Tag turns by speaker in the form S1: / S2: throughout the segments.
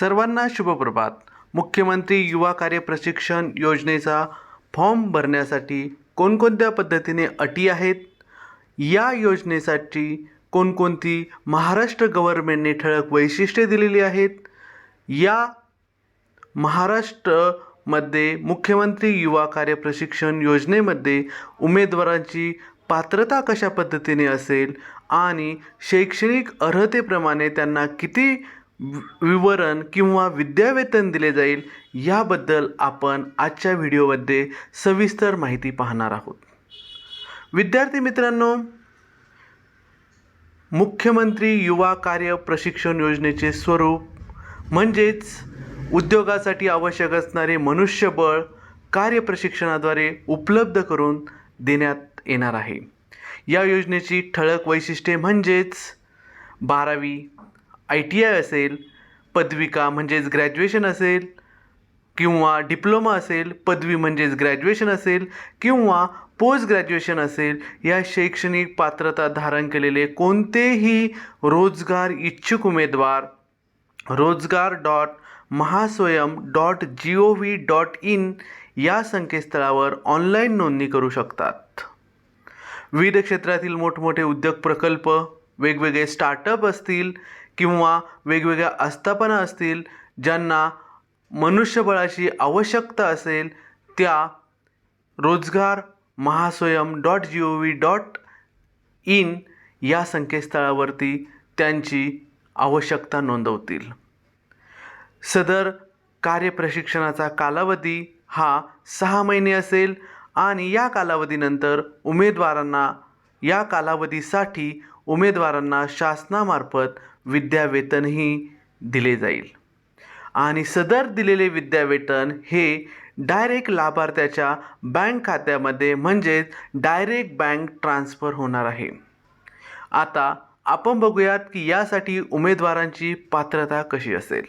S1: सर्वांना शुभप्रभात. मुख्यमंत्री युवा कार्य प्रशिक्षण योजनेचा फॉर्म भरण्यासाठी कोणकोणत्या पद्धतीने अटी आहेत? या योजनेसाठी कोणकोणती महाराष्ट्र गव्हर्नमेंटने ठळक वैशिष्ट्ये दिलेली आहेत? या महाराष्ट्रमध्ये मुख्यमंत्री युवा कार्य प्रशिक्षण योजनेमध्ये उमेदवारांची पात्रता कशा पद्धतीने असेल आणि शैक्षणिक अर्हतेप्रमाणे त्यांना किती विवरण किंवा विद्यावेतन दिले जाईल याबद्दल आपण आजच्या व्हिडिओमध्ये सविस्तर माहिती पाहणार आहोत. विद्यार्थी मित्रांनो मुख्यमंत्री युवा कार्य प्रशिक्षण योजनेचे स्वरूप म्हणजेच उद्योगासाठी आवश्यक असणारे मनुष्यबळ कार्यप्रशिक्षणाद्वारे उपलब्ध करून देण्यात येणार आहे. या योजनेची ठळक वैशिष्ट्ये म्हणजेच बारावी आय टी आय असेल पदविका म्हणजेच ग्रॅज्युएशन असेल किंवा डिप्लोमा असेल पदवी म्हणजेच ग्रॅज्युएशन असेल किंवा पोस्ट ग्रॅज्युएशन असेल या शैक्षणिक पात्रता धारण केलेले कोणतेही रोजगार इच्छुक उमेदवार रोजगार dot Mahaswayam dot G O V dot in या संकेतस्थळावर ऑनलाईन नोंदणी करू शकतात. विविध क्षेत्रातील मोठमोठे उद्योग प्रकल्प वेगवेगळे स्टार्टअप असतील किंवा वेगवेगळ्या आस्थापना असतील ज्यांना मनुष्यबळाची आवश्यकता असेल त्या रोजगार Mahaswayam dot G O V dot in या संकेतस्थळावरती त्यांची आवश्यकता नोंदवतील. सदर कार्यप्रशिक्षणाचा कालावधी हा सहा महिने असेल आणि या कालावधीनंतर उमेदवारांना या कालावधीसाठी उमेदवारांना शासनामार्फत विद्यावेतनही दिले जाईल. आणि सदर दिलेले विद्यावेतन हे डायरेक्ट लाभार्थ्याच्या बँक खात्यामध्ये म्हणजेच डायरेक्ट बँक ट्रान्स्फर होणार आहे. आता आपण बघूयात की यासाठी उमेदवारांची पात्रता कशी असेल.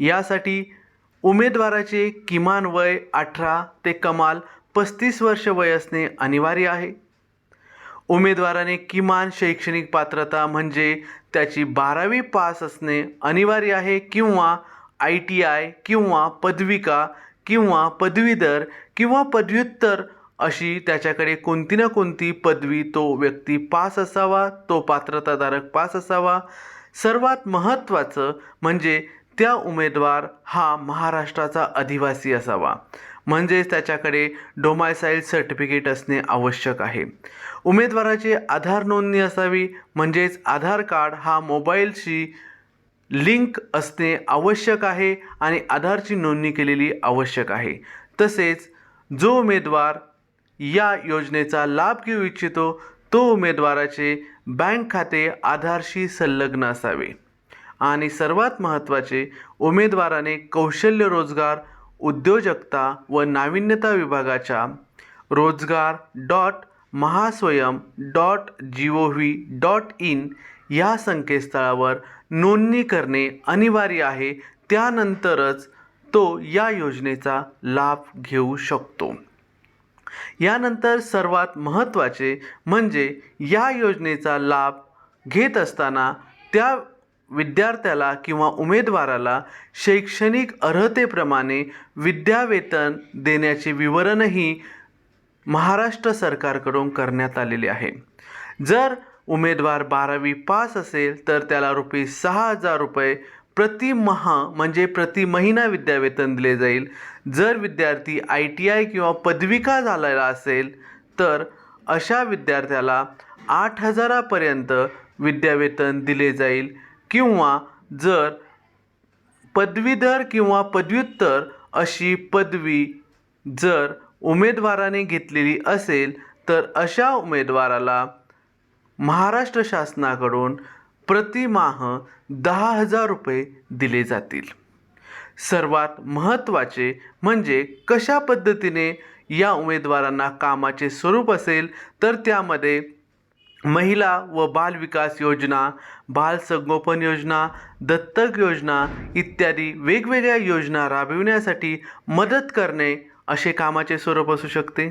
S1: यासाठी उमेदवाराचे किमान वय अठरा ते कमाल पस्तीस वर्ष वय असणे अनिवार्य आहे. उमेदवाराने किमान शैक्षणिक पात्रता म्हणजे त्याची बारावी पास असणे अनिवार्य आहे किंवा आय टी आय किंवा पदविका किंवा पदवीधर किंवा पदव्युत्तर अशी त्याच्याकडे कोणती ना कोणती पदवी तो व्यक्ती पास असावा तो पात्रताधारक पास असावा. सर्वात महत्त्वाचं म्हणजे त्या उमेदवार हा महाराष्ट्राचा अधिवासी असावा. म्हणजेच त्याच्याकडे डोमायसाईल सर्टिफिकेट असणे आवश्यक आहे. उमेदवाराची आधार नोंदणी असावी म्हणजेच आधार कार्ड हा मोबाईलशी लिंक असणे आवश्यक आहे आणि आधारची नोंदणी केलेली आवश्यक आहे. तसेच जो उमेदवार या योजनेचा लाभ घेऊ इच्छितो तो उमेदवाराचे बँक खाते आधारशी संलग्न असावे. आणि सर्वात महत्त्वाचे उमेदवाराने कौशल्य रोजगार उद्योजकता व नाविन्यता विभागाच्या रोजगार dot Mahaswayam dot G O V dot in या संकेतस्थळावर नोंदणी करणे अनिवार्य आहे. त्यानंतरच तो या योजनेचा लाभ घेऊ शकतो. यानंतर सर्वात महत्त्वाचे म्हणजे या योजनेचा लाभ घेत असताना त्या विद्यार्थ्याला किंवा उमेदवाराला शैक्षणिक अर्हतेप्रमाणे विद्यावेतन देण्याचे विवरणही महाराष्ट्र सरकारकडून करण्यात आलेले आहे. जर उमेदवार बारावी पास असेल तर त्याला रुपये सहा हजार रुपये प्रति म्हणजे प्रति महिना विद्यावेतन दिले जाईल. जर विद्यार्थी आय टी आय किंवा पदविका झालेला असेल तर अशा विद्यार्थ्याला आठ हजारापर्यंत विद्यावेतन दिले जाईल. किंवा जर पदवीधर किंवा पदव्युत्तर अशी पदवी जर उमेदवाराने घेतलेली असेल तर अशा उमेदवाराला महाराष्ट्र शासनाकडून प्रतिमाह दहा हजार रुपये दिले जातील. सर्वात महत्त्वाचे म्हणजे कशा पद्धतीने या उमेदवारांना कामाचे स्वरूप असेल तर त्यामध्ये महिला व बाल विकास योजना बाल संगोपन योजना दत्तक योजना इत्यादी वेगवेगळ्या योजना राबविण्यासाठी मदत करणे असे कामाचे स्वरूप असू शकते.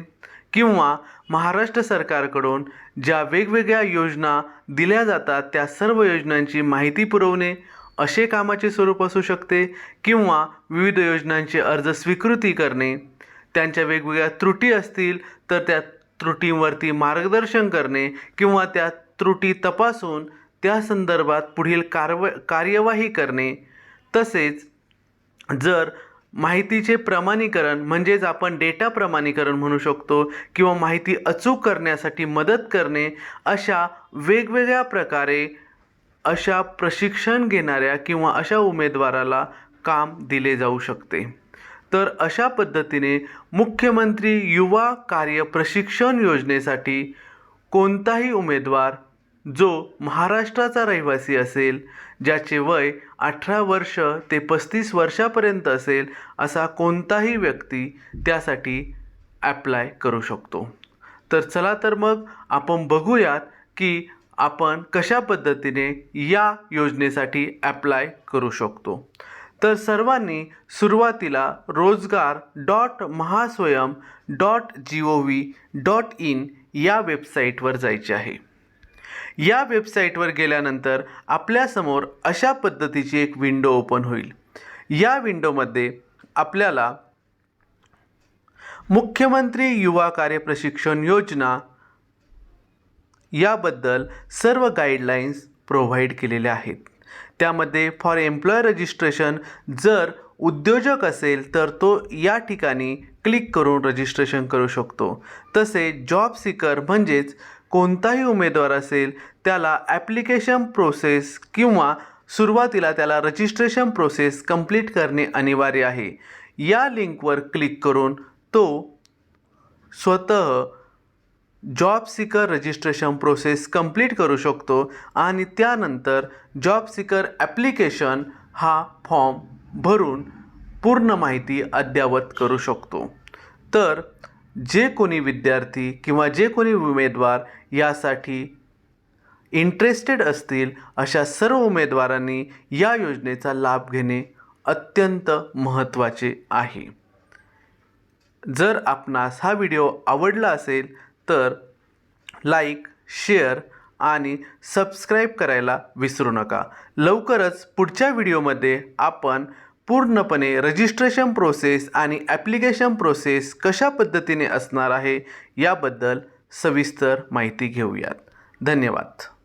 S1: किंवा महाराष्ट्र सरकारकडून ज्या वेगवेगळ्या योजना दिल्या जातात त्या सर्व योजनांची माहिती पुरवणे असे कामाचे स्वरूप असू शकते. किंवा विविध योजनांचे अर्ज स्वीकृती करणे. त्यांच्या वेगवेगळ्या त्रुटी असतील तर त्या त्रुटींवरती मार्गदर्शन करणे किंवा त्या त्रुटी तपासून त्या संदर्भात पुढील कारव कार्यवाही करणे. तसेच जर माहितीचे प्रमाणीकरण म्हणजेच आपण डेटा प्रमाणीकरण म्हणू शकतो किंवा माहिती अचूक करण्यासाठी मदत करणे अशा वेगवेगळ्या प्रकारे अशा प्रशिक्षण घेणाऱ्या किंवा अशा उमेदवाराला काम दिले जाऊ शकते. तर अशा पद्धतीने मुख्यमंत्री युवा कार्य प्रशिक्षण योजनेसाठी कोणताही उमेदवार जो महाराष्ट्राचा रहिवासी असेल ज्याचे वय अठरा वर्ष ते पस्तीस वर्षापर्यंत असेल असा कोणताही व्यक्ती त्यासाठी ॲप्लाय करू शकतो. तर चला तर मग आपण बघूयात की आपण कशा पद्धतीने या योजनेसाठी ॲप्लाय करू शकतो. तर सर्वांनी सुरुवातीला रोजगार dot Mahaswayam dot G O V dot in या वेबसाईटवर जायचे आहे. या वेबसाईटवर गेल्यानंतर आपल्यासमोर अशा पद्धतीची एक विंडो ओपन होईल. या विंडोमध्ये आपल्याला मुख्यमंत्री युवा कार्य प्रशिक्षण योजना याबद्दल सर्व गाईडलाईन्स प्रोव्हाइड केलेल्या आहेत. त्यामध्ये फॉर एम्प्लॉय रजिस्ट्रेशन जर उद्योजक असेल तर तो या ठिकाणी क्लिक करून रजिस्ट्रेशन करू शकतो. तसे जॉब सीकर म्हणजेच कोणताही उमेदवार असेल त्याला ॲप्लिकेशन प्रोसेस किंवा सुरुवातीला त्याला रजिस्ट्रेशन प्रोसेस कंप्लीट करणे अनिवार्य आहे. या लिंकवर क्लिक करून तो स्वतः job seeker registration process complete करू शकतो आणि त्यानंतर जॉब सीकर ॲप्लिकेशन हा फॉर्म भरून पूर्ण माहिती अद्ययावत करू शकतो. तर जे कोणी विद्यार्थी किंवा जे कोणी उमेदवार यासाठी इंटरेस्टेड असतील अशा सर्व उमेदवारांनी या योजनेचा लाभ घेणे अत्यंत महत्त्वाचे आहे. जर आपणास हा व्हिडिओ आवडला असेल तर लाईक शेअर आणि सबस्क्राईब करायला विसरू नका. लवकरच पुढच्या व्हिडिओमध्ये आपण पूर्णपणे रजिस्ट्रेशन प्रोसेस आणि ॲप्लिकेशन प्रोसेस कशा पद्धतीने असणार आहे याबद्दल सविस्तर माहिती घेऊयात. धन्यवाद.